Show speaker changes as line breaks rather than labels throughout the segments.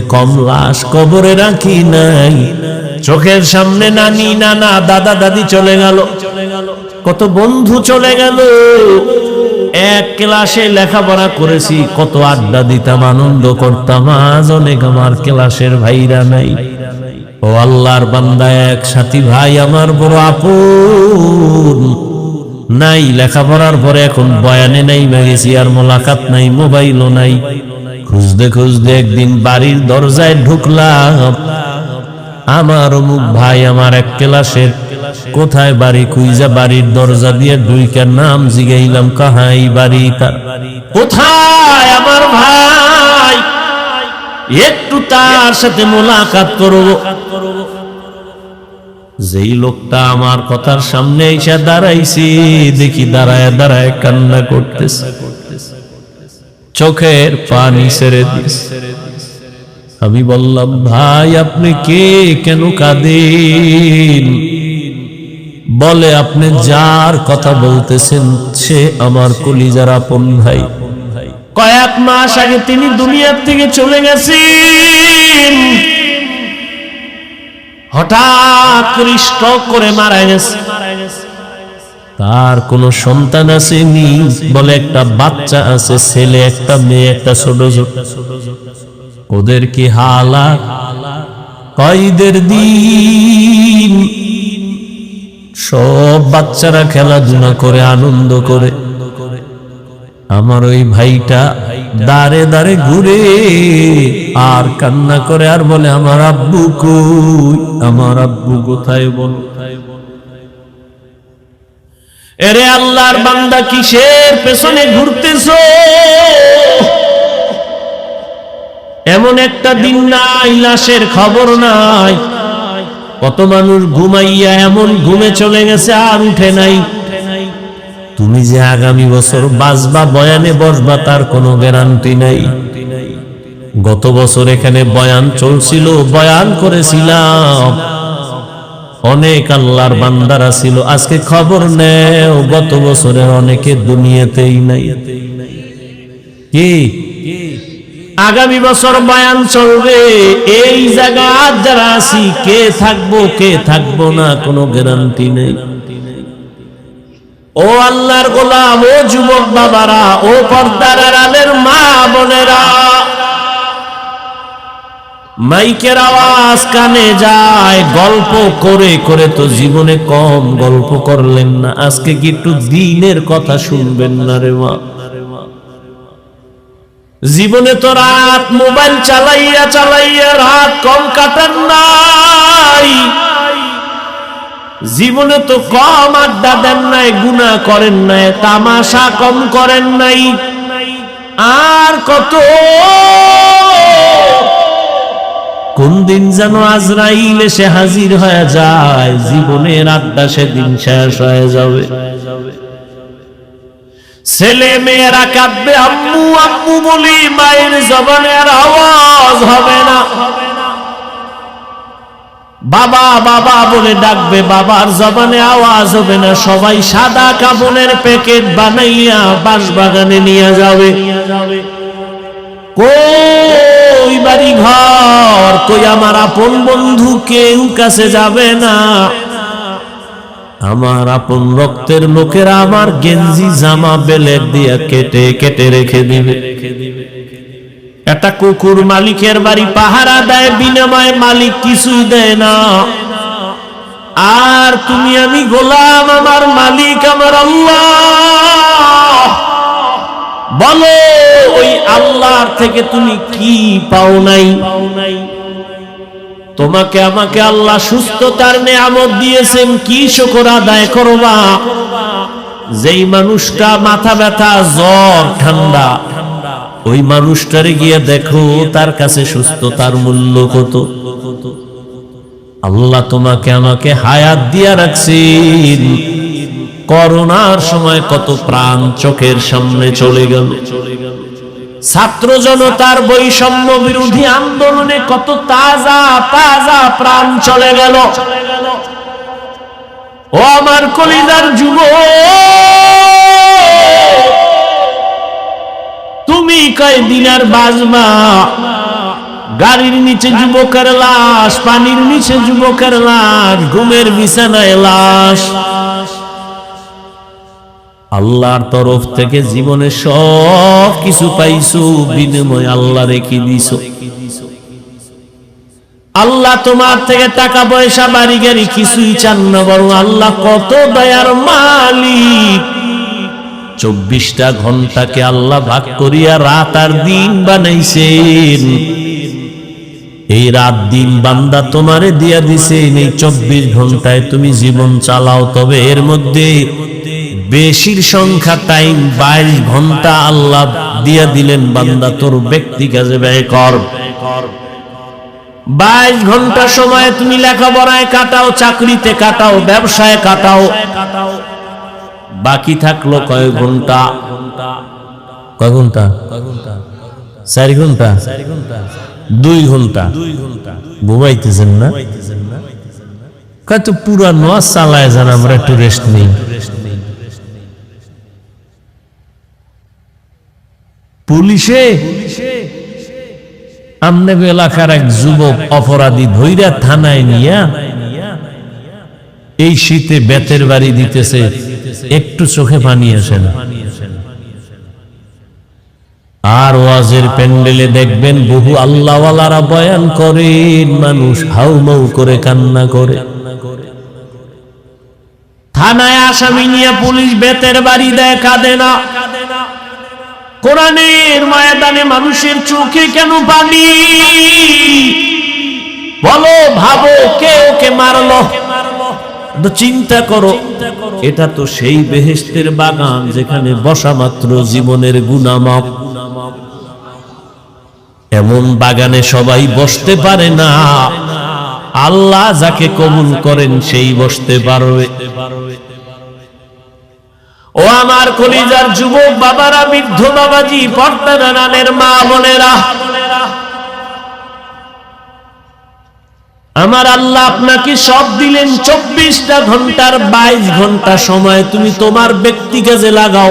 কম লাশ কবরে রাখি নাই। চোখের সামনে নানি, নানা, দাদা, দাদি চলে গেল। কত বন্ধু চলে গেল। এক ক্লাসে লেখাপড়া করেছি, কত আড্ডা দিতাম, আনন্দ করতাম। আজ অনেক আমার ক্লাসের ভাইরা নাই। ও আল্লাহর বান্দা, এক সাথী ভাই আমার বড় আপন। নাই, লেখাপড়ার পরে এখন বয়ানে নাই গেছি আর মোলাকাত নাই, মোবাইলও নাই। খুঁজতে খুঁজতে একদিন বাড়ির দরজায় ঢুকলাম। আমার অমুক ভাই আমার এক ক্লাসের। কোথায় বাড়ি কুইজা বাড়ির দরজা দিয়ে ঢুইকার নাম জিগাইলাম, কাহাই বাড়ি তার কোথায় আমার ভাই? একটু তার সাথে মোলাকাত করব। যেই লোকটা আমার কথার সামনে এসে দাঁড়াইছি, দেখি দাঁড়ায় দাঁড়ায় কান্না করতেছে। চোখের পানি ছেড়ে দিস আমি বললাম, ভাই, আপনি কে? কেন কাঁদেন? বলে, আপনি যার কথা বলতেছেন, সে আমার কলিজার আপন ভাই। কয়েক মাস আগে তিনি দুনিয়ার থেকে চলে গেছেন। হঠাৎ করে করে মারা গেছে। তার কোনো সন্তান আসেনি। বলে একটা বাচ্চা আছে, ছেলে, একটা মেয়ে, একটা ছোট ছোট। ওদের কি হালা কয়দের দিন? সব বাচ্চারা খেলাধুলা করে, আনন্দ করে। আমার ওই ভাইটা দাঁড়ে দাঁড়ে ঘুরে আর কান্না করে আর বলে, আমার আব্বু কই? আমার আব্বু কোথায় বল? এরে আল্লাহর বান্দা কিসের পেছনে ঘুরতেছ? এমন একটা দিন নাই, লাশের খবর নাই। কত মানুষ ঘুমাইয়া এমন ঘুমে চলে গেছে, আর উঠে নাই। তুমি যে আগামী বছর বাঁচবা, বয়ানে বসবা, তার কোনো গ্যারান্টি নাই। গত বছর এখানে বয়ান চলছিল, বয়ান করেছিলাম। অনেক আল্লাহর বান্দারা ছিল। আজকে খবর নেও, গত বছরের অনেকে দুনিয়াতেই নাই। কি? আগামী বছর বয়ান চলবে। এই জায়গা যারা আছি, কে থাকব কে থাকব না, কোনো গ্যারান্টি নেই। ও আল্লাহর গোলাম, ও যুবক বাবারা, ও পর্দার আড়ালের মা বোনেরা মাইকের আওয়াজ কানে যায়, গল্প করে করে তো জীবনে কম গল্প করলেন না। আজকে কি একটু দিনের কথা শুনবেন না রে মা? জীবনে তো রাত, মোবাইল চালাইয়া চালাইয়া রাত কম কাটান নাই। জীবনে তো কম আড্ডা দেন নাই গুণা করেন নাই, তামাশা কম করেন নাই। আর কত কোন দিন যেন আজরাইল এসে হাজির হয়ে যায়? জীবনের আড্ডা সেদিন শেষ হয়ে যাবে। ছেলে মেয়েরা কাঁদবে, আম্মু আম্মু বলি মায়ের জবানের আওয়াজ হবে না। বাবা বাবা বলে ডাকবে, বাবার জবানে আওয়াজ হবে না। সবাই সাদা কাপড়ের প্যাকেট বানাইয়া বাঁশ বাগানে নিয়ে যাবে। কই বাড়ি ঘর কই আমার আপন বন্ধু কেউ কাছে যাবে না। আমার আপন রক্তের লোকেরা আমার গেঞ্জি, জামা বেলের দিয়া কেটে কেটে রেখে দিবে। একটা কুকুর মালিকের বাড়ি পাহারা দেয়, বিনিময়ে মালিক কিছুই দেয় না। আর তুমি আমি গোলাম, আমার মালিক, আমার আল্লাহ। বলো, ওই আল্লাহর থেকে তুমি কি পাও নাই? তোমাকে আমাকে আল্লাহ সুস্থতার নেয়ামত দিয়েছেন, কি শুকর আদায় করবা? যেই মানুষটা মাথা ব্যথা, জ্বর, ঠান্ডা, ওই মানুষটারে গিয়ে দেখো, তার কাছে সুস্থতার মূল্য কত? আল্লাহ তোমাকে আমাকে হায়াত দিয়া রাখছেন। করোনার সময় কত প্রাণ চোখের সামনে চলে গেল। চলে গেল ছাত্র জনতার বৈষম্য বিরোধী আন্দোলনে কত তাজা তাজা প্রাণ চলে গেল। ও আমার কলিদার যুব, তুমি কয় দিনার বাজমা গাড়ির নিচে যুবকের লাশ, পানির নিচে যুবকের লাশ, ঘুমের বিছানায় লাশ। আল্লাহর তরফ থেকে জীবনে সব কিছু পাইছো, বিনিময় আল্লাহ রেখে দিছো। আল্লাহ তোমার থেকে টাকা পয়সা, বাড়ি গাড়ি কিছুই চান না, বরং আল্লাহ কত দয়ার মালিক। চব্বিশটা ঘন্টাকে আল্লাহ ভাগ করিয়া রাত আর দিন বানাইছেন। এই রাত দিন বান্দা তোমারে দিয়া দিছেন, এই চব্বিশ ঘন্টায় তুমি জীবন চালাও, তবে এর মধ্যে বেশির সংখ্যা টাইম বাইশ ঘণ্টা আল্লাহ দিয়া দিলেন, বান্দা তোর ব্যক্তি কাজে ব্যয় কর। বাইশ ঘণ্টা সময় তুমি লেখাপড়ায় কাটাও, চাকরিতে কাটাও, ব্যবসায় কাটাও। বাকি থাকল কয় ঘণ্টা? কয় ঘণ্টা? চার ঘণ্টা? দুই ঘণ্টা? ঘুমাইতেছেন না? কয় তো পুরা নোয়াজ চালায় যান, আমরা একটু রেস্ট নেই। পুলিশে? আমনে এলাকার এক যুবক অপরাধী ধৈরা থানায় নিয়া এই শীতে বেতের বাড়ি দিতেছে, একটু চোখে পানি আসে না। আর ওয়াজের প্যান্ডেলে দেখবেন বহু আল্লাহওয়ালারা বয়ান করেন মানুষ হাউমাউ করে, কান্না করে। থানায় আসামি নিয়ে পুলিশ বেতের বাড়ি দেয়, কাঁদে না। কোরআনের ময়দানে মানুষের চোখে কেন পানি? বলো, ভাবো, কে ওকে মারলো? চিন্তা করো, এটা তো সেই বেহেস্তের বাগান যেখানে বসা মাত্র জীবনের গুণামাপ। এমন বাগানে সবাই বসতে পারে না। আল্লাহ যাকে কবুল করেন সেই বসতে পারবে। ও আমার কলিজার যুবক বাবারা, বৃদ্ধ বাবাজি, পর্দা নানানের মা বোনেরা। আমার আল্লাহ আপনাকে সব দিলেন চব্বিশটা ঘণ্টার বাইশ ঘণ্টা সময়। তুমি তোমার ব্যক্তি কাজে লাগাও।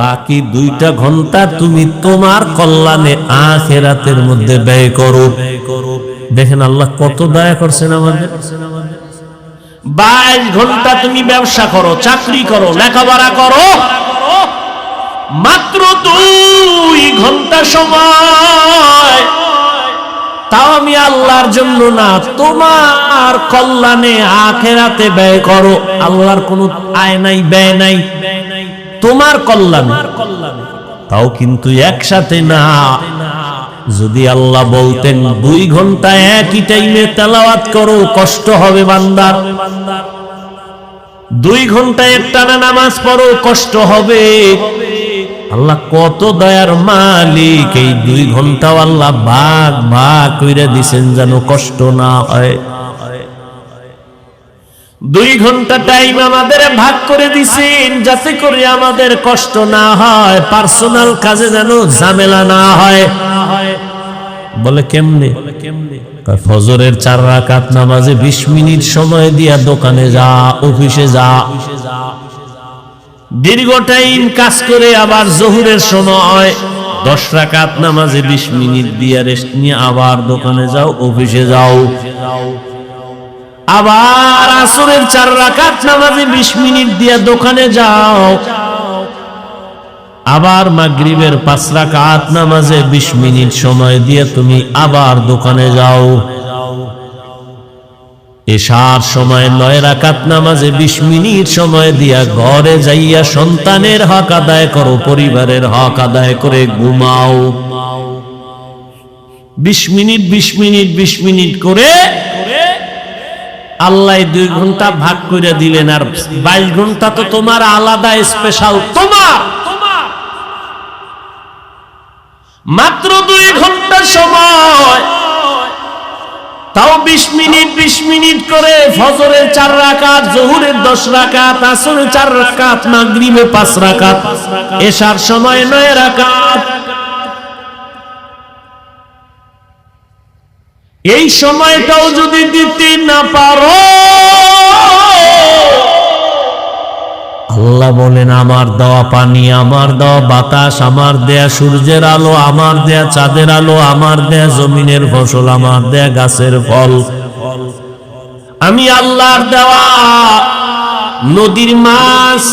বাকি দুইটা ঘণ্টা তুমি তোমার কল্যাণে আখেরাতের মধ্যে ব্যয় করো। দেখেন আল্লাহ কত দয়া করছেন আমাদের। বাইশ ঘণ্টা তুমি ব্যবসা করো, চাকরি করো, লেখাপড়া করো। মাত্র দুই ঘণ্টা সময়। তাও আমি আল্লাহর জন্য না, তোমার কল্যাণে আখেরাতে ব্যয় করো। আল্লাহর কোনো আয় নাই, ব্যয় নাই। তোমার কল্যাণে। তাও কিন্তু একসাথে না। যদি আল্লাহ বলতেন দুই ঘণ্টা একই টাইমে তেলাওয়াত করো, কষ্ট হবে বান্দার দুই ঘণ্টা একটানা নামাজ পড়ো, কষ্ট হবে। আল্লাহ কত দয়ার মালিক, এই দুই ঘন্টাও আল্লাহ বাঘ বাঘ কইরা দিছেন যেন কষ্ট না হয়। দুই ঘণ্টা টাইম আমাদের ভাগ করে দিছেন, যাতে করে আমাদের কষ্ট না হয় পার্সোনাল কাজে যেন ঝামেলা না হয়। বলে কেমনে? ফজরের চার রাকাত নামাজে বিশ মিনিট সময় দিয়া দোকানে যা, অফিসে যা। দীর্ঘ টাইম কাজ করে আবার জহুরের সময় দশ রাকাত নামাজে বিশ মিনিট দিয়া রেস্ট নিয়ে আবার দোকানে যাও, অফিসে যাও। আবার আসরের চার রাকাত নামাজে বিশ মিনিট দিয়া দোকানে যাও। আবার মাগরিবের পাঁচ রাকাত নামাজে বিশ মিনিট সময় দিয়ে তুমি আবার দোকানে যাও। এশার সময় নয় রাকাত নামাজে বিশ মিনিট সময় দিয়া ঘরে যাইয়া সন্তানের হক আদায় করো, পরিবারের হক আদায় করে ঘুমাও। বিশ মিনিট বিশ মিনিট বিশ মিনিট করে আল্লাহ দুই ঘণ্টা ভাগ করে দিলেন আর বাইশ ঘণ্টা তো তোমার আলাদা স্পেশাল তোমার। মাত্র দুই ঘণ্টা সময়। তাও বিশ মিনিট বিশ মিনিট করে ফজরের চার রাকাত, জহুরের দশ রাকাত, আসরের চার রাকাত মাগরিবে পাঁচ রাকাত, এশার সময় নয় রাকাত। এই সময়টাও যদি দিতে না পারো। আল্লাহ বলেন, আমার দেওয়া পানি, আমার দেওয়া বাতাস, আমার দেয়া সূর্যের আলো, আমার দেয়া চাঁদের আলো, আমার দেয়া জমিনের ফসল, আমার দেয়া গাছের ফল। আমি আল্লাহর দেওয়া নদীর মাছ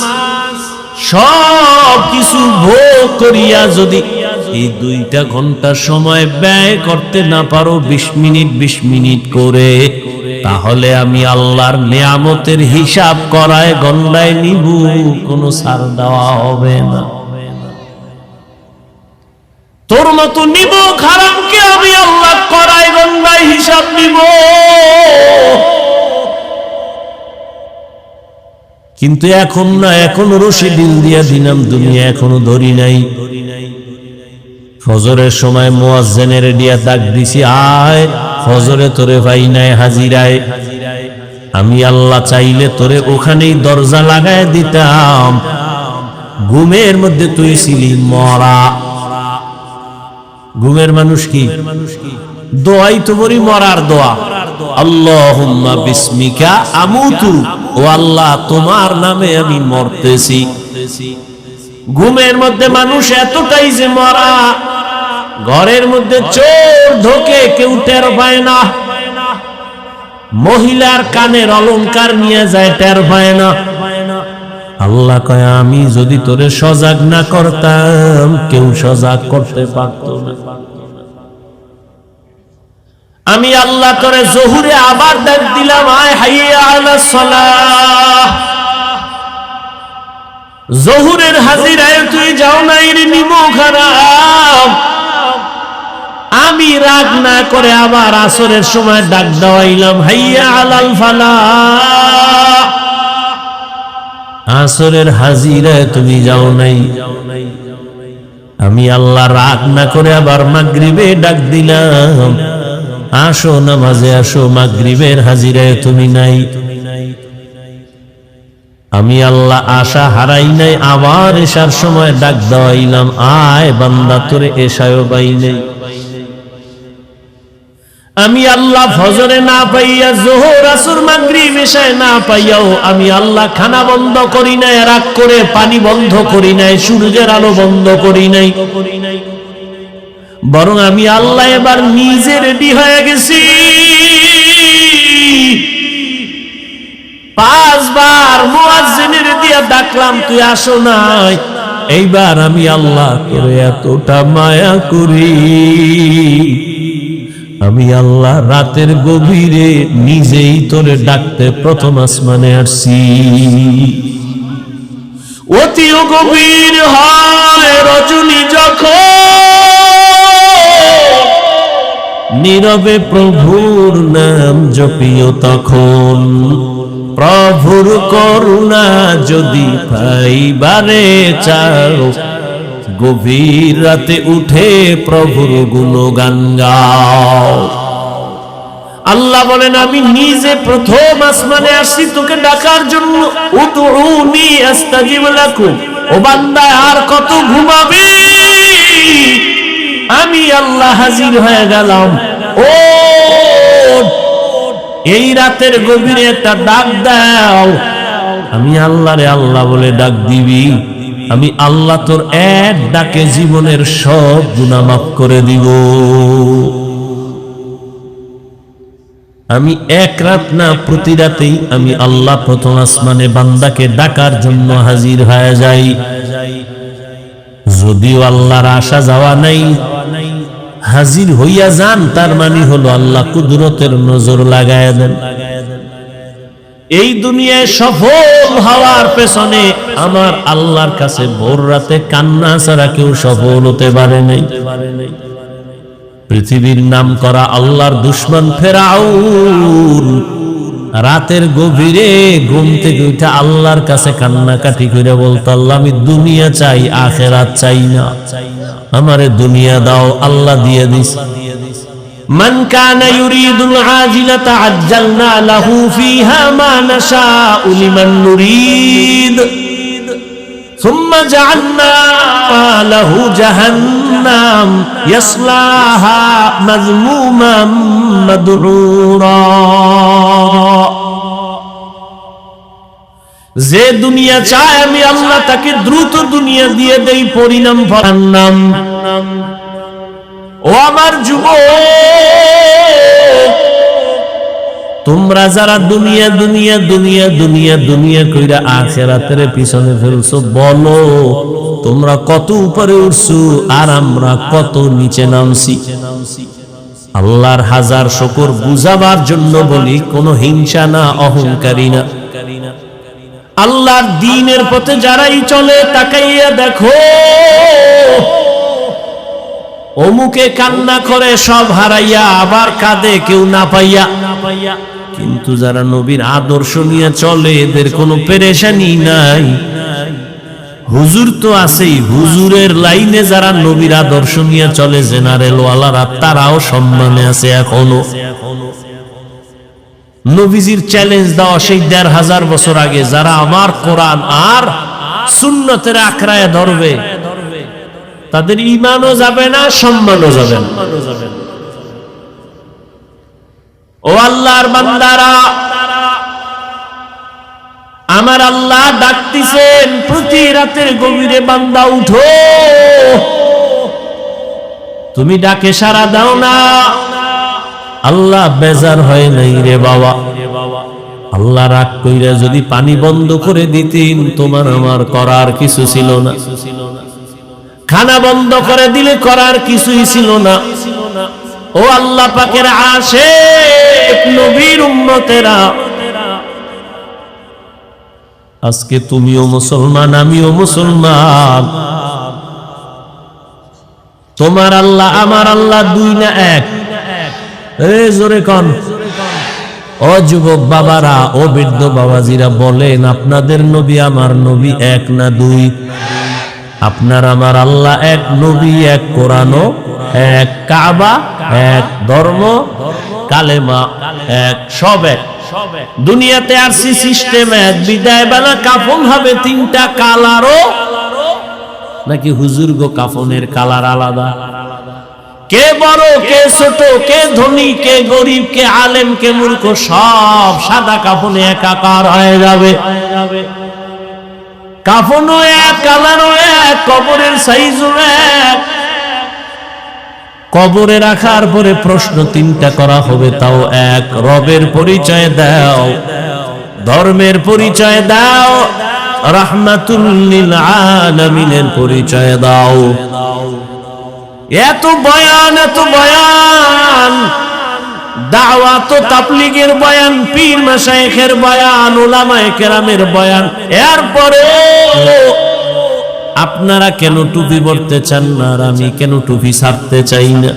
সব কিছু ভোগ করিয়া যদি এই দুইটা ঘণ্টা সময় ব্যয় করতে না পারো বিশ মিনিট বিশ মিনিট করে। তাহলে আমি আল্লাহর নিয়ামতের হিসাব করায় গন্ডায় নিব, কোনো সার দেওয়া হবে না। তোর মতো নিব, খারাপকে আমি আল্লাহ করায় গন্ডায় হিসাব নিব। কিন্তু এখন না, এখনও রশি ডিল দিয়া দিনাম দুনিয়া এখনও ধরি নাই। ফজরের সময় মোয়াজ্জেনের রেডিয়া ডাক দিছি, আয়, ফজরে তোরে ভাই নাই হাজিরায়। আমি আল্লাহ চাইলে তোরে ওখানেই দরজা লাগায় দিতাম। ঘুমের মধ্যে তুই ছিলি মরা। ঘুমের মানুষ কি? দোয়াই তো বলি মরার দোয়া। আল্লাহুম্মা বিসমিকা, আমুতু। ও আল্লাহ, তোমার নামে আমি মরতেছি। ঘুমের মধ্যে মানুষ এতটাই যে মরা, ঘরের মধ্যে চোর ঢোকে, কেউ টের পায় না। মহিলার কানের অলংকার নিয়ে যায়, টের পায় না। আল্লাহ কয়, আমি যদি তোরে সজাগ না করতাম, কেউ সজাগ করতে পারত না। আমি আল্লাহ তোরে জহুরে আবার দেখ দিলাম, আয় হাইয়া আলা সালাহ। জহুরের হাজিরায় তুই যাও নাই রে নিমো খারাপ আমি রাগ না করে আবার আসরের সময় ডাক দেওয়াইলাম, হাইয়া আলাল ফালা। আসরের হাজিরায় তুমি যাও নাই। আমি আল্লাহ রাগ না করে আবার মাগরিবে ডাক দিলাম। আসো নামাজে, আসো মাগরিবের হাজিরায় তুমি নাই। আমি আল্লাহ আশা হারাই নাই, আবার এসার সময় ডাক দেওয়াইলাম, আয় বান্দা, তোরে এসায়ও পাই নাই। আমি আল্লাহ ফজরে না পাইয়া, জোহর, আসর, মাগরিব এশায় না পাইয়াও আমি আল্লাহ খানা বন্ধ করি নাই, রাগ করে পানি বন্ধ করি নাই, সূর্যের আলো বন্ধ করি নাই। বরং আমি আল্লাহ এবার নিজে রেডি হয়ে গেছি। পাঁচবার মুয়াজ্জিনের দিয়া ডাকলাম, তুই আসো নাই। এইবার আমি আল্লাহ করে এতটা মায়া করি। আমি আল্লাহ রাতের গভীরে নিজেই তোরে ডাকতে প্রথম আসমানে আসছি। অতিও গভীর হয় রজনী যখন নীরবে প্রভুর নাম জপিও তখন। প্রভুর করুণা যদি পাইবারে চাও, গভীর রাতে উঠে প্রভুর গুণগান গাও। আল্লাহ বলেন, আমি নিজে প্রথম আসমানে আসি তোকে ডাকার জন্য। উদউনি আস্তাজিব লাকুম। ও বান্দা আর কত ঘুমাবে? আমি আল্লাহ হাজির হয়ে গেলাম। ও, এই রাতের গভীরে একটা ডাক দাও। আমি আল্লাহরে আল্লাহ বলে ডাক দিবি। আমি আল্লাহ তোর এক ডাকে জীবনের সব গুণা মাফ করে দিব। আমি এক রাত না, প্রতি রাতেই আমি আল্লাহ প্রথম আসমানে বান্দাকে ডাকার জন্য হাজির হয়ে যাই। যদিও আল্লাহর আশা যাওয়া নাই, হাজির হইয়া যান, তার মানে হলো আল্লাহ কুদরতের নজর লাগায় দেন। এই দুনিয়ায় সফল হওয়ার পেছনে আমার আল্লাহর কাছে ভোর রাতে কান্না ছাড়া কেউ সফল হতে পারে নাই। পৃথিবীর নাম করা আল্লাহর দুশ্মন ফেরাউন। রাতের গভীরে ঘুম থেকে উঠে আল্লাহর কাছে কান্নাকাটি করে বলতো আল্লাহ আমি দুনিয়া চাই আখেরাত চাই না আমারে দুনিয়া দাও আল্লাহ দিয়ে দিস من كان يريد العاجلة عجلنا له فيها ما نشاء لمن نريد ثم جعلنا له جهنم يصلاها مذموما مدحورا যে দুনিয়া চায় আমি আল্লাহ তাকে দ্রুত দুনিয়া দিয়ে দেই পরিণাম ফলার নাম ও আমার যুব তোমরা যারা দুনিয়া দুনিয়া দুনিয়া দুনিয়া দুনিয়া কইরা আখেরাতের পিছনে ফেলছো, বলো, তোমরা কত উপরে উঠছো আর আমরা কত নিচে নামছি? আল্লাহর হাজার শকর বুঝাবার জন্য বলি, কোনো হিংসা না, অহংকারী না। আল্লাহর দিনের পথে যারাই চলে, তাকাইয়া দেখো, অমুকে কান্না করে সব হারাইয়া, আবার কাঁদে কেউ না পাইয়া। কিন্তু যারা নবীর আদর্শ নিয়ে চলে, এদের কোনো পেরেশানি নাই। হুজুর তো আছেই, হুজুরের লাইনে যারা নবীর আদর্শ নিয়ে চলে, জেনারেল ওয়ালারা, তারাও সম্মানে আছে এখনও। নবীজির চ্যালেঞ্জ দেওয়া সেই দেড় হাজার বছর আগে, যারা আমার কোরআন আর সুন্নতের আখড়ায় ধরবে, তাদের ইমানও যাবে না, সম্মানও যাবে না। ও আল্লাহর বান্দারা, আমার আল্লাহ ডাকতেছেন, প্রতি রাতের গভীরে বান্দা উঠো। তুমি ডাকে সারা দাও না। আল্লাহ বেজার হয় নাই রে বাবা। আল্লাহ রাগ কইরা যদি পানি বন্ধ করে দিতেন, তোমার আমার করার কিছু ছিল না। খানা বন্ধ করে দিলে করার কিছুই ছিল না। ও আল্লাহ পাকের আসে নবীর উম্মতেরা। আজকে তুমিও মুসলমান, আমিও মুসলমান। তোমার আল্লাহ, আমার আল্লাহ দুই না এক। জোরে কন। ও যুবক বাবারা, ও বৃদ্ধ বাবাজিরা, বলেন আপনাদের নবী আমার নবী এক না দুই? আপনার আমার আল্লাহ এক, নবী এক, কোরআনও এক কাবা, এক ধর্ম, কালেমা, এক সব এক দুনিয়াতে আরসি সিস্টেম এক বিদায় বেলা কাফন হবে তিনটা কালারও। নাকি হুজুর গো, কাফনের কালার আলাদা? কে বড়, কে ছোট, কে ধনী, কে গরিব, কে আলেম, কে মূর্খ, সব সাদা কাফনে একাকার হয়ে যাবে। কাফনও এক, কালারও এক, কবরের সাইজও এক। কবরে রাখার পরে প্রশ্ন তিনটা করা হবে, তাও এক। রবের পরিচয় দাও, ধর্মের পরিচয় দাও, রাহমাতুল্লিল আলামিনের পরিচয় দাও। এত বয়ান এত বয়ান দাওয়া তো তাবলিগের বয়ান, পীর মাশায়েখের বয়ান ওলামায়ে কেরামের বয়ান। এরপরে আপনারা কেন টুপি পরতে চান না আর আমি কেন টুপি ছাড়তে চাই না?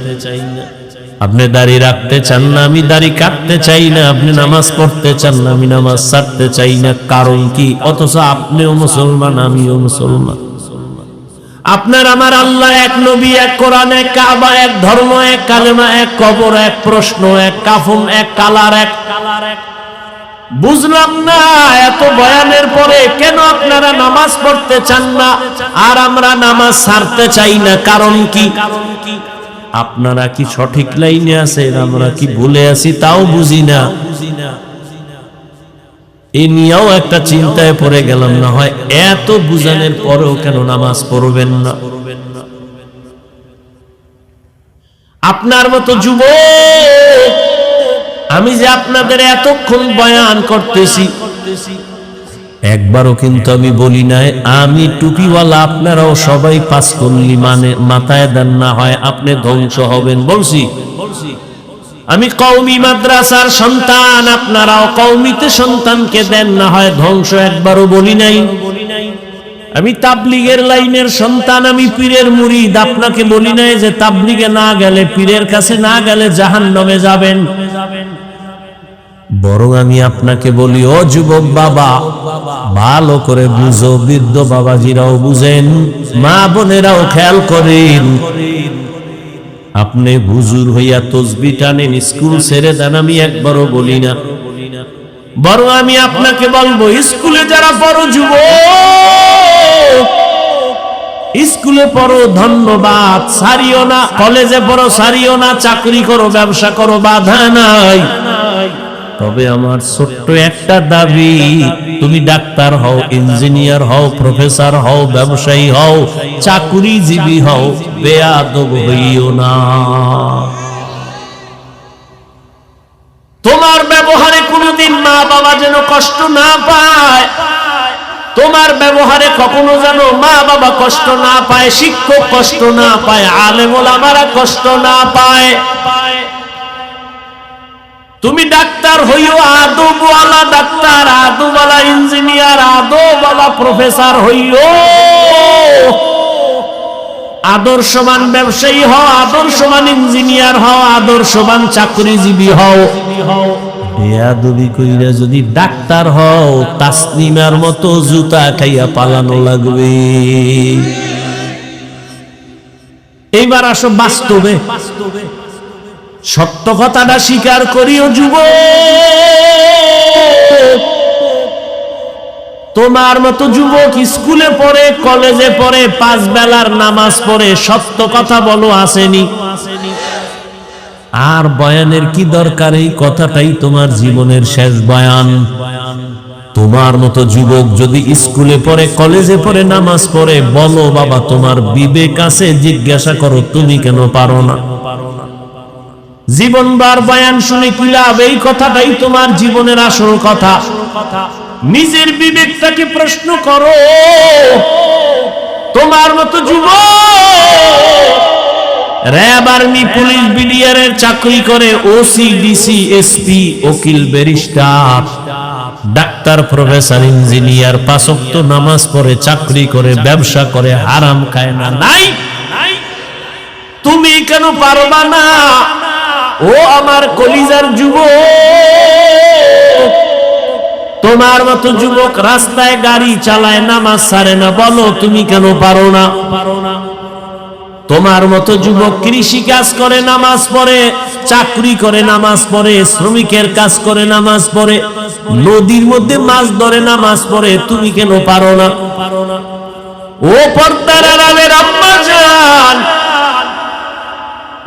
আপনি দাড়ি রাখতে চান না, আমি দাড়ি কাটতে চাই না, আপনি নামাজ পড়তে চান না, আমি নামাজ ছাড়তে চাই না। কারণ কি? অথচ আপনিও মুসলমান, আমিও মুসলমান। আপনার আমার আল্লাহ এক নবী, এক কোরআন, এক কাবা, এক ধর্ম, এক কালেমা, এক কবর, এক প্রশ্ন, এক কাফন, এক কালার এক কালার এক বুঝলাম না, এত বয়ানের পরে কেন আপনারা নামাজ পড়তে চান না? আর আমরা নামাজ ছাড়তে চাই না, কারণ কি? আপনারা কি সঠিক লাইনে আছেন? আমরা কি ভুলে আছি? তাও বুঝি না। এ নিয়েও একটা চিন্তায় পড়ে গেলাম, না হয় এত বুঝানোর পরেও কেন নামাজ পড়বেন না? আপনার মতো যুবক আমি যে আপনাদের এতক্ষণ বয়ান করতেছি, একবারও কিন্তু আমি বলি নাই, আমি টুপিওয়ালা আপনারাও সবাই পাস করলি মানে মাথায় দেন না হয় আপনি ধ্বংস হবেন, বলছি। আমি কৌমি মাদ্রাসার সন্তান, আপনারাও কৌমিতে সন্তানকে দেন না হয় ধ্বংস, একবারও বলি নাই। আমি তাবলিগের লাইনের সন্তান, আমি পীরের মুরিদ, আপনাকে বলি নাই যে তাবলিগে না গেলে, পীরের কাছে না গেলে জাহান নামে যাবেন। বরং আমি আপনাকে বলি, ও যুবক বাবা, ভালো করে বুঝো, বৃদ্ধ বাবাজিরাও বুঝেন, মা বোনেরাও খেয়াল করেন। আপনি হুজুর হইয়া তসবি টানেন, স্কুল ছেড়ে দেন, আমি একবারও বলি না। বরং আমি আপনাকে বলব, স্কুলে যারা পড়ো যুব স্কুলে পড়ো, ধন্যবাদ সারিও না, কলেজে পড়ো সারিও না, চাকরি করো, ব্যবসা করো, বাধা নাই। তবে আমার ছোট্ট একটা দাবি, তুমি ডাক্তার হও, ইঞ্জিনিয়ার হও, প্রফেসর হও, ব্যবসায়ী হও, চাকুরিজীবী হও, বেয়াদব হইও না। তোমার ব্যবহারে কোনোদিন মা বাবা যেন কষ্ট না পায়। তোমার ব্যবহারে কখনো যেন মা বাবা কষ্ট না পায়, শিক্ষক কষ্ট না পায় আলেমুল আমারা কষ্ট না পায়। তুমি ডাক্তার হইও আদবওয়ালা, ডাক্তার আদবওয়ালা, ইঞ্জিনিয়ার আদবওয়ালা, প্রফেসর হইও। আদর্শমান ব্যবসায়ী হও আদর্শমান ইঞ্জিনিয়ার হও আদর্শমান চাকরিজীবী হও। বেয়াদবি কইরা যদি ডাক্তার হও, তাসনিমার মতো জুতা খাইয়া পালানো লাগবে। এইবার আসো বাস্তবে বাস্তবে। সত্য কথাটা স্বীকার করিও যুব তোমার মতো যুবক স্কুলে পড়ে, কলেজে পড়ে, পাঁচ বেলার নামাজ পড়ে, সত্য কথা বলো আসেনি। আর বয়ানের কি দরকার? এই কথাটাই তোমার জীবনের শেষ বয়ান। তোমার মতো যুবক যদি স্কুলে পড়ে, কলেজে পড়ে, নামাজ পড়ে, বলো বাবা, তোমার বিবেক আছে, জিজ্ঞাসা করো, তুমি কেন পারো না? জীবনবার বয়ান শুনে কি লাভ? এই কথাটাই তোমার জীবনের আসল কথা। নিজের বিবেকটাকে প্রশ্ন করো। তোমার মতো যুবক। র্যাব আর্মি, পুলিশ, বিডিআরের চাকরি করে ওসি ডিসি এসপি উকিল, ব্যারিস্টার, ডাক্তার, প্রফেসর, ইঞ্জিনিয়ার পাঁচক্ত নামাজ পড়ে, চাকরি করে, ব্যবসা করে, হারাম খায় না, নাই? তুমি কেন পারবা না? ও আমার কলিজার যুবক, তোমার মতো যুবক রাস্তায় গাড়ি চালায়, নামাজ সারে না। বলো, তুমি কেন পারো না? পারো না তোমার মতো যুবক কৃষি কাজ করে, নামাজ পড়ে, চাকরি করে, নামাজ পড়ে, শ্রমিকের কাজ করে, নামাজ পড়ে, নদীর মধ্যে মাছ ধরে, নামাজ পড়ে, তুমি কেন পারো না? পারো না ও পর্দার আড়ালের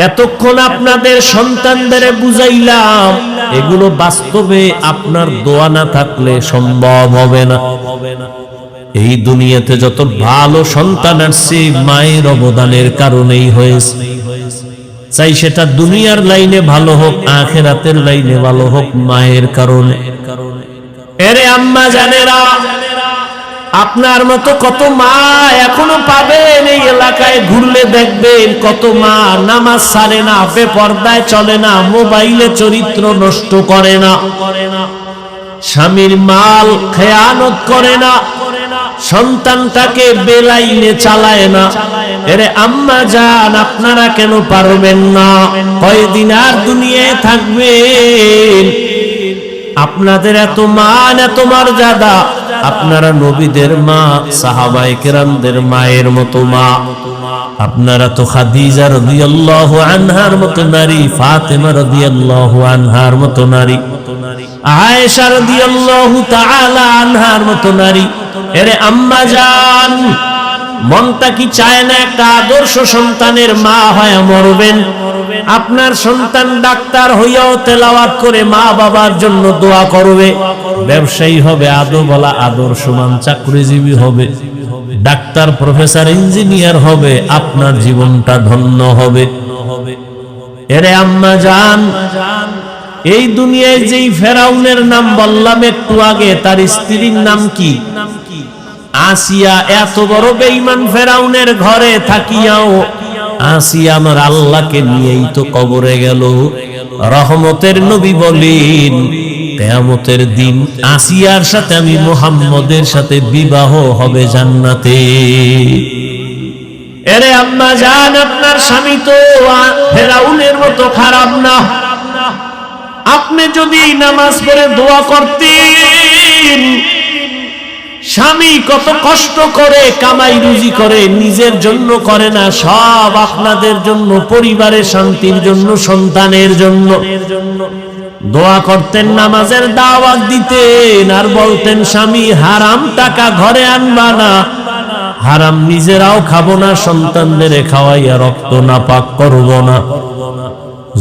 এতক্ষণ আপনাদের সন্তানদের বুঝাইলাম, এগুলো বাস্তবে আপনার দোয়া না থাকলে সম্ভব হবে না। এই দুনিয়াতে যত ভালো সন্তান আসছে, মায়ের অবদানের কারণেই হয়েছে। চাই সেটা দুনিয়ার লাইনে ভালো হোক, আখেরাতের লাইনে ভালো হোক, মায়ের কারণে। এরে আম্মা জানেরা আপনার মতো কত মা এখনও পাবেন এই এলাকায় ঘুরলে দেখবেন, কত মা নামাজ সারে না, বেপর্দায় চলে না, মোবাইলে চরিত্র নষ্ট করে না। স্বামীর মাল খেয়ানত করে না, সন্তানটাকে বেলাইনে চালায় না। এরে আম্মা যান, আপনারা কেন পারবেন না? কয়দিন আর দুনিয়ায় থাকবেন? আপনাদের এত মান, এত মর্যাদা আপনারা নবীদের মা সাহাবাই কেরামদের মায়ের মতো মা। আপনারা তো খাদিজা আনহার মতো নারী, ফাতেমা রাদিয়াল্লাহু আনহার মতো নারী, আয়েশা রাদিয়াল্লাহু তাআলা আনহার মতো নারী। এরে আম্মা জান মনটা কি চায় না একটা আদর্শ সন্তানের মা হয় মরবেন? আপনার সন্তান ডাক্তার হইয়াও তেলাওয়াত করে মা বাবার জন্য দোয়া করবে। ব্যবসায়ী হবে আদো বলা আদর্শমান চাকরিজীবী হবে। ডাক্তার, প্রফেসর, ইঞ্জিনিয়ার হবে, আপনার জীবনটা ধন্য হবে। এরে আম্মা জান, এই দুনিয়ায় যেই ফেরাউনের নাম বললাম একটু আগে, তার স্ত্রীর নাম কি? আসিয়া এত বড় বেঈমান ফেরাউনের ঘরে থাকিয়াও, আসিয়া আমার আল্লাহকে নিয়েই তো কবরে গেল। রহমতের নবী বলেন, কেয়ামতের দিন আসিয়ার সাথে আমি মোহাম্মদের সাথে বিবাহ হবে জান্নাতে। এরে আম্মা জান, আপনার স্বামী তো ফেরাউনের মতো খারাপ না। আপনি যদি নামাজ পড়ে দোয়া করতেন স্বামী কত কষ্ট করে কামাই রুজি করে, নিজের জন্য করে না, সব আপনাদের জন্য, পরিবারের শান্তির জন্য, সন্তানের জন্য। দোয়া করতেন, নামাজের দাওয়াত দিতেন, আর বলতেন, স্বামী, হারাম টাকা ঘরে আনবা না। হারাম নিজেরাও খাব না সন্তানদের খাওয়াইয়া রক্ত না পাক করব না।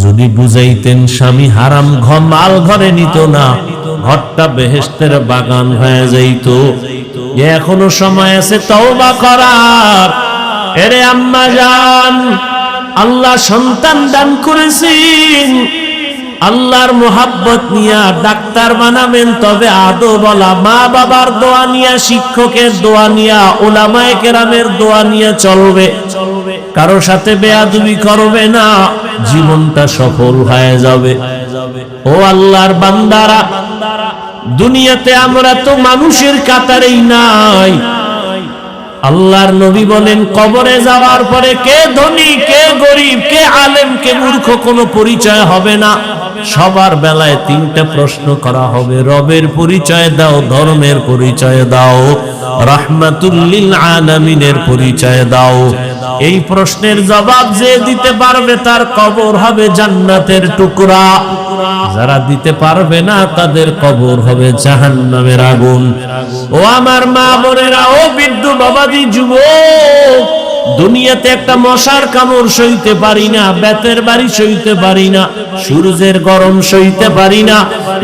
যদি বুঝাইতেন, স্বামী, হারাম ঘর মাল ঘরে নিত না, ঘরটা বেহেস্তের বাগান হয়ে যাইত। এখনও সময় আছে তওবা করার। এরে আম্মা জান, আল্লাহ সন্তান দান করেছেন। আল্লাহর মোহাব্বত নিয়া ডাক্তার বানাবেন, তবে আদো বলা মা বাবার দোয়া নিয়া, শিক্ষকের দোয়া নিয়া, ওলামায়ে কেরামের দোয়া নিয়ে চলবে। কারও সাথে বেয়াদবি করবে না, জীবনটা সফল হয়ে যাবে। ও আল্লাহর বান্দারা দুনিয়াতে আমরা তো মানুষের কাতারেই নাই। আল্লাহর নবী বলেন, কবরে যাওয়ার পরে কে ধনী, কে গরিব, কে আলেম, কে মূর্খ, কোনো পরিচয় হবে না। সবার বেলায় তিনটা প্রশ্ন করা হবে, রবের পরিচয় দাও, ধর্মের পরিচয় দাও, রাহমাতুল্লিল আলামিনের পরিচয় দাও। এই প্রশ্নের জবাব যে দিতে পারবে তার কবর হবে জান্নাতের টুকরা। যারা দিতে পারবে না, তাদের কবর হবে জাহান্নামের আগুন। ও আমার মা বোনেরা, ও বিদ্যু বাবাজি, যুবক, দুনিয়াতে একটা মশার কামড় সইতে পারি না, বেতের বাড়ি সইতে পারি না, সূর্যের গরম সইতে পারি না,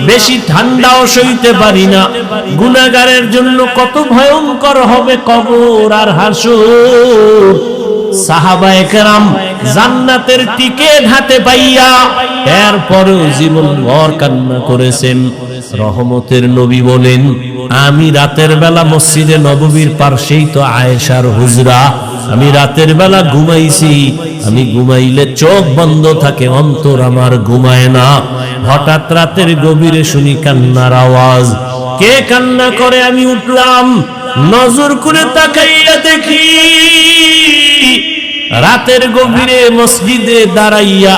বেশি ঠান্ডাও সইতে পারি না। গুনাগারের জন্য কত ভয়ঙ্কর হবে কবর আর হাসুর। কেরাম জান্নাতের টিকেট হাতে পাইয়া জীবন কান্না করেছেন। রহমতের নবী বলেন, আমি রাতের বেলা মসজিদে নববীর পার্শ্বেই তো আয়েশার হুজরা। আমি রাতের বেলা ঘুমাইছি, আমি ঘুমাইলে চোখ বন্ধ থাকে, অন্তর আমার ঘুমায় না। হঠাৎ রাতের গভীরে শুনি কান্নার আওয়াজ। কে কান্না করে আমি উঠলাম, নজর করে তাকাইয়া দেখি। রাতের গভীরে মসজিদে দাঁড়াইয়া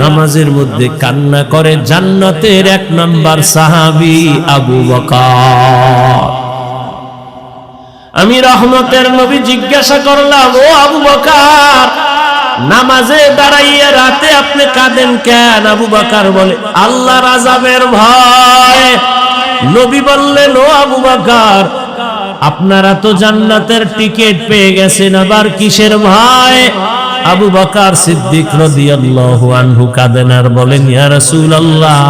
নামাজের মধ্যে কান্না করে জান্নাতের এক নাম্বার সাহাবি আবু বকার। আমি রহমতের নবী জিজ্ঞাসা করলাম, ও আবু বকার, নামাজে দাঁড়াইয়া রাতে আপনি কাঁদেন কেন? আবু বকার বলে আল্লাহ আজাবের ভয়। নবী বললেন, ও আবু বকার আপনারা তো জান্নাতের টিকিট পেয়ে গেছেন, আবার কিসের ভয়? আবু বকার সিদ্দিক রাদিয়াল্লাহু আনহু আর বলেন, ইয়া রাসূলুল্লাহ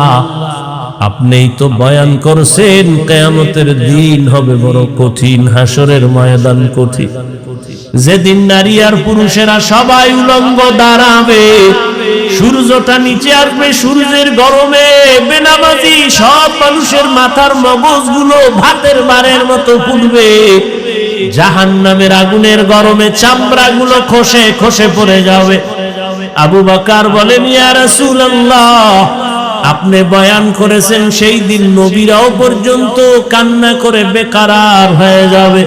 তো বয়ান করছেন, কেয়ামতের দিন হবে বড় কঠিন হাসরের ময়দান কঠিন। যেদিন নারী আর পুরুষেরা সবাই উলঙ্গ দাঁড়াবে সূর্যটা নিচে আসবে, সূর্যের গরমে বেনামাজি সব মানুষের মাথার মগজগুলো ভাতের বারের মতো ফুটবে। জাহান নামের আগুনের গরমে খসে খসে পড়ে যাবে। আবু বাকার বলেন আপনি বয়ান করেছেন, সেই দিন নবীরাও পর্যন্ত কান্না করে বেকারার হয়ে যাবে।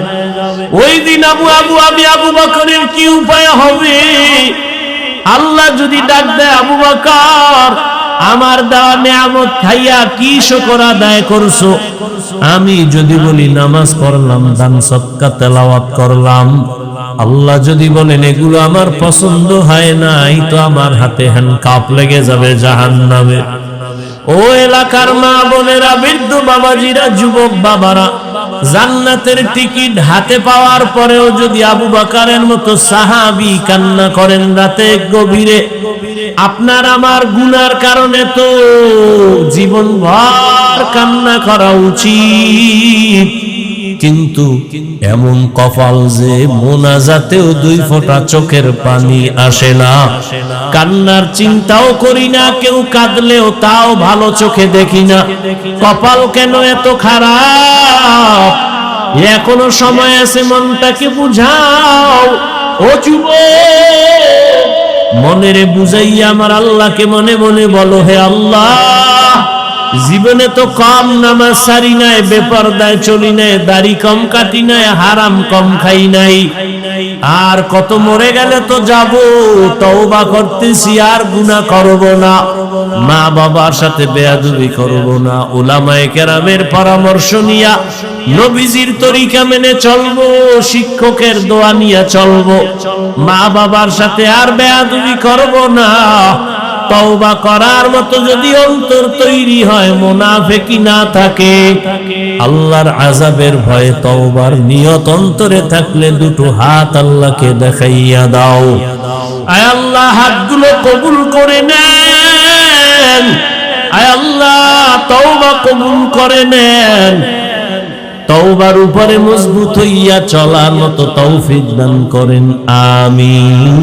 ওই দিন আবু আবু, আমি আবু বকরের কি উপায় হবে? আল্লাহ যদি ডাক দেয়, আবু বকর, আমার দেওয়া নিয়ামত খাইয়া কি শকর আদায় করছ? আমি যদি বলি, নামাজ পড়লাম, দান সৎকা তেলাওয়াত করলাম। আল্লাহ যদি বলেন, এগুলো আমার পছন্দ হয় নাই, তো আমার হাতে হ্যান্ড কাপ লেগে যাবে জাহান নামে ও এলাকার মা বোনেরা, বৃদ্ধ বাবাজিরা, যুবক বাবারা জান্নাতের টিকিট হাতে পাওয়ার পরেও যদি আবু বাকারের মতো সাহাবি কান্না করেন রাতে গভীরে, আপনার আমার গুনার কারণে তো জীবন ভর কান্না করা উচিত। কিন্তু এমন কপাল যে মোনাজাতেও দুই ফোঁটা চোখের পানি আসে না। কান্নার চিন্তাও করি না, কেউ কাঁদলেও তাও ভালো চোখে দেখি না। কপাল কেন এত খারাপ? এখনও সময় আছে মনটাকে বুঝাও। ও যুব মনেরে বুঝাইয়া আমার আল্লাহকে মনে মনে বলো, হে আল্লাহ। জীবনে তো কম নামাজ সারি নাই, বেপরদায় চলি নাই, দাড়ি কম কাটি নাই, হারাম কম খাই নাই। আর কত মরে গেলে তো যাব, তওবা করতেছি, আর গুনাহ করব না। মা বাবার সাথে বেয়াদবি করব না। উলামায়ে কেরামের পরামর্শ নিয়া নবীজির তরিকা মেনে চলবো, শিক্ষকের দোয়া নিয়া চলবো। মা বাবার সাথে আর বেয়াদবি করব না। তওবা করার মতো যদি অন্তর তৈরি হয় মোনাফেকি না থাকে। আল্লাহর আজাবের ভয়ে তওবার নিয়ত অন্তরে থাকলে দুটো হাত আল্লাহকে দেখাইয়া দাও। আয় আল্লাহ, হাতগুলো কবুল করে নেন। আয় আল্লাহ, তওবা কবুল করে নেন। তওবার উপরে মজবুত হইয়া চলার মতো তৌফিক দান করেন, আমিন।